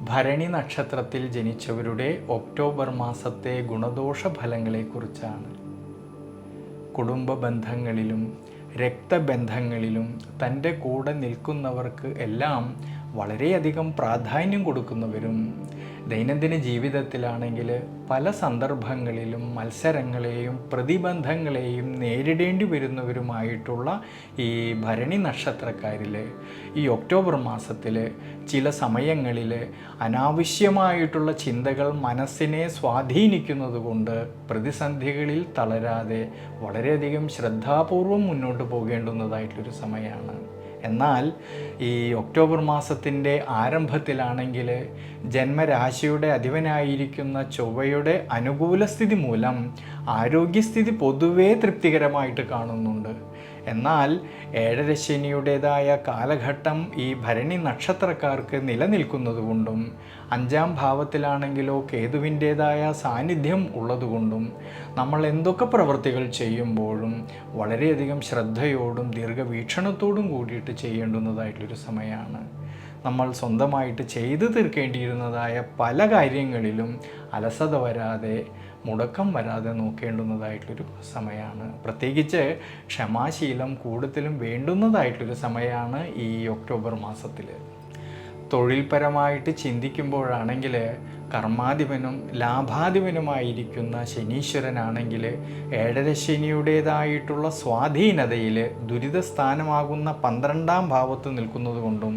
ഭരണി നക്ഷത്രത്തിൽ ജനിച്ചവരുടെ ഒക്ടോബർ മാസത്തെ ഗുണദോഷ ഫലങ്ങളെക്കുറിച്ചാണ് കുടുംബ ബന്ധങ്ങളിലും രക്തബന്ധങ്ങളിലും തന്റെ കൂടെ നിൽക്കുന്നവർക്ക് എല്ലാം വളരെയധികം പ്രാധാന്യം കൊടുക്കുന്നവരും ദൈനംദിന ജീവിതത്തിലാണെങ്കിൽ പല സന്ദർഭങ്ങളിലും മത്സരങ്ങളെയും പ്രതിബന്ധങ്ങളെയും നേരിടേണ്ടി വരുന്നവരുമായിട്ടുള്ള ഈ ഭരണി നക്ഷത്രക്കാരിൽ ഈ ഒക്ടോബർ മാസത്തിൽ ചില സമയങ്ങളിൽ അനാവശ്യമായിട്ടുള്ള ചിന്തകൾ മനസ്സിനെ സ്വാധീനിക്കുന്നത് കൊണ്ട് പ്രതിസന്ധികളിൽ തളരാതെ വളരെയധികം ശ്രദ്ധാപൂർവം മുന്നോട്ട് പോകേണ്ടുന്നതായിട്ടൊരു സമയമാണ് എന്നാൽ ഈ ഒക്ടോബർ മാസത്തിന്റെ ആരംഭത്തിലാണെങ്കിൽ ജന്മരാശിയുടെ അധിപനായിരിക്കുന്ന ചൊവ്വയുടെ അനുകൂല സ്ഥിതി മൂലം ആരോഗ്യസ്ഥിതി പൊതുവേ തൃപ്തികരമായിട്ട് കാണുന്നുണ്ട്. എന്നാൽ ഏഴര ശനിയുടേതായ കാലഘട്ടം ഈ ഭരണി നക്ഷത്രക്കാർക്ക് നിലനിൽക്കുന്നതുകൊണ്ടും അഞ്ചാം ഭാവത്തിലാണെങ്കിലോ കേതുവിന്റേതായ സാന്നിധ്യം ഉള്ളതുകൊണ്ടും നമ്മൾ എന്തൊക്കെ പ്രവൃത്തികൾ ചെയ്യുമ്പോഴും വളരെയധികം ശ്രദ്ധയോടും ദീർഘവീക്ഷണത്തോടും കൂടിയിട്ട് ചെയ്യേണ്ടുന്നതായിട്ടൊരു സമയമാണ്. നമ്മൾ സ്വന്തമായിട്ട് ചെയ്തു തീർക്കേണ്ടിയിരുന്നതായ പല കാര്യങ്ങളിലും അലസത വരാതെ മുടക്കം വരാതെ നോക്കേണ്ടുന്നതായിട്ടൊരു സമയമാണ് പ്രത്യേകിച്ച് ക്ഷമാശീലം കൂടുതലും വേണ്ടുന്നതായിട്ടൊരു സമയമാണ് ഈ ഒക്ടോബർ മാസത്തിൽ തൊഴിൽപരമായിട്ട് ചിന്തിക്കുമ്പോഴാണെങ്കിൽ കർമാധിപനും ലാഭാധിപനുമായിരിക്കുന്ന ശനീശ്വരനാണെങ്കിൽ ഏഴര ശനിയുടേതായിട്ടുള്ള സ്വാധീനതയിൽ ദുരിതസ്ഥാനമാകുന്ന പന്ത്രണ്ടാം ഭാവത്ത് നിൽക്കുന്നതുകൊണ്ടും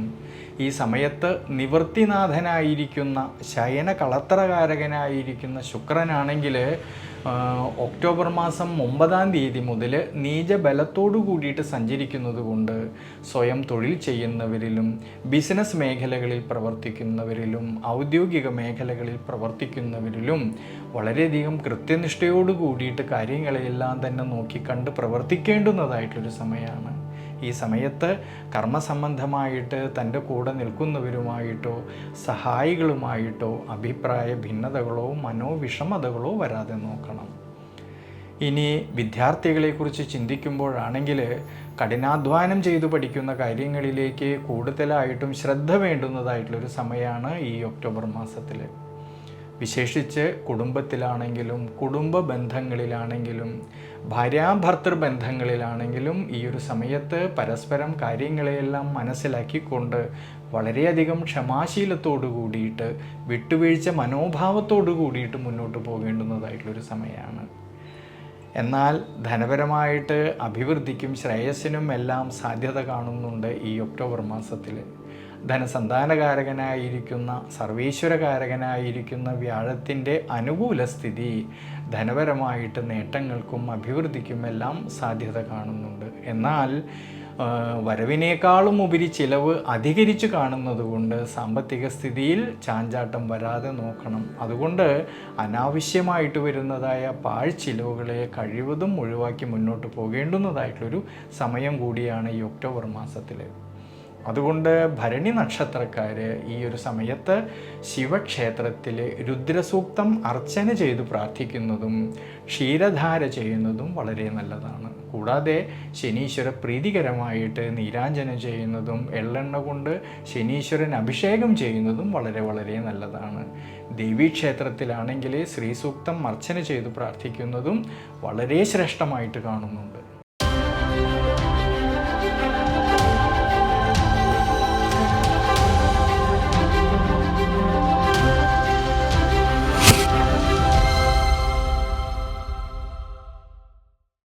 ഈ സമയത്ത് നിവൃത്തിനാഥനായിരിക്കുന്ന ശയന കളത്രകാരകനായിരിക്കുന്ന ശുക്രനാണെങ്കിൽ ഒക്ടോബർ മാസം ഒമ്പതാം തീയതി മുതൽ നീചബലത്തോടു കൂടിയിട്ട് സഞ്ചരിക്കുന്നത് കൊണ്ട് സ്വയം തൊഴിൽ ചെയ്യുന്നവരിലും ബിസിനസ് മേഖലകളിൽ പ്രവർത്തിക്കുന്നവരിലും ഔദ്യോഗിക മേഖലകളിൽ പ്രവർത്തിക്കുന്നവരിലും വളരെയധികം കൃത്യനിഷ്ഠയോട് കൂടിയിട്ട് കാര്യങ്ങളെല്ലാം തന്നെ നോക്കിക്കണ്ട് പ്രവർത്തിക്കേണ്ടുന്നതായിട്ടൊരു സമയമാണ്. ഈ സമയത്ത് കർമ്മസംബന്ധമായിട്ട് തന്റെ കൂടെ നിൽക്കുന്നവരുമായിട്ടോ സഹായികളുമായിട്ടോ അഭിപ്രായ ഭിന്നതകളോ മനോവിഷമതകളോ വരാതെ നോക്കണം. ഇനി വിദ്യാർത്ഥികളെക്കുറിച്ച് ചിന്തിക്കുമ്പോഴാണെങ്കിൽ കഠിനാധ്വാനം ചെയ്തു പഠിക്കുന്ന കാര്യങ്ങളിലേക്ക് കൂടുതലായിട്ടും ശ്രദ്ധ വേണ്ടുന്നതായിട്ടുള്ളൊരു സമയമാണ് ഈ ഒക്ടോബർ മാസത്തിൽ വിശേഷിച്ച് കുടുംബത്തിലാണെങ്കിലും കുടുംബ ബന്ധങ്ങളിലാണെങ്കിലും ഭാര്യാഭർത്തൃ ബന്ധങ്ങളിലാണെങ്കിലും ഈ ഒരു സമയത്ത് പരസ്പരം കാര്യങ്ങളെയെല്ലാം മനസ്സിലാക്കിക്കൊണ്ട് വളരെയധികം ക്ഷമാശീലത്തോടു കൂടിയിട്ട് വിട്ടുവീഴ്ച മനോഭാവത്തോടു കൂടിയിട്ട് മുന്നോട്ട് പോകേണ്ടുന്നതായിട്ടുള്ളൊരു സമയമാണ്. എന്നാൽ ധനപരമായിട്ട് അഭിവൃദ്ധിക്കും ശ്രേയസ്സിനും എല്ലാം സാധ്യത കാണുന്നുണ്ട് ഈ ഒക്ടോബർ മാസത്തിൽ ധനസന്താനകാരകനായിരിക്കുന്ന സർവീശ്വരകാരകനായിരിക്കുന്ന വ്യാഴത്തിന്റെ അനുകൂല സ്ഥിതി ധനപരമായിട്ട് നേട്ടങ്ങൾക്കും അഭിവൃദ്ധിക്കുമെല്ലാം സാധ്യത കാണുന്നുണ്ട്. എന്നാൽ വരവിനേക്കാളും ഉപരി ചിലവ് അധികരിച്ചു കാണുന്നത് കൊണ്ട് സാമ്പത്തിക സ്ഥിതിയിൽ ചാഞ്ചാട്ടം വരാതെ നോക്കണം. അതുകൊണ്ട് അനാവശ്യമായിട്ട് വരുന്നതായ പാഴ്ചിലവുകളെ കഴിവതും ഒഴിവാക്കി മുന്നോട്ട് പോകേണ്ടുന്നതായിട്ടുള്ളൊരു സമയം കൂടിയാണ് ഈ ഒക്ടോബർ മാസത്തിൽ അതുകൊണ്ട് ഭരണി നക്ഷത്രക്കാർ ഈ ഒരു സമയത്ത് ശിവക്ഷേത്രത്തിൽ രുദ്രസൂക്തം അർച്ചന ചെയ്ത് പ്രാർത്ഥിക്കുന്നതും ക്ഷീരധാര ചെയ്യുന്നതും വളരെ നല്ലതാണ്. കൂടാതെ ശനീശ്വര പ്രീതികരമായിട്ട് നീരാഞ്ജനം ചെയ്യുന്നതും എള്ളെണ്ണ കൊണ്ട് ശനീശ്വരൻ അഭിഷേകം ചെയ്യുന്നതും വളരെ വളരെ നല്ലതാണ്. ദേവീക്ഷേത്രത്തിലാണെങ്കിൽ ശ്രീസൂക്തം അർച്ചന ചെയ്ത് പ്രാർത്ഥിക്കുന്നതും വളരെ ശ്രേഷ്ഠമായിട്ട് കാണുന്നുണ്ട്.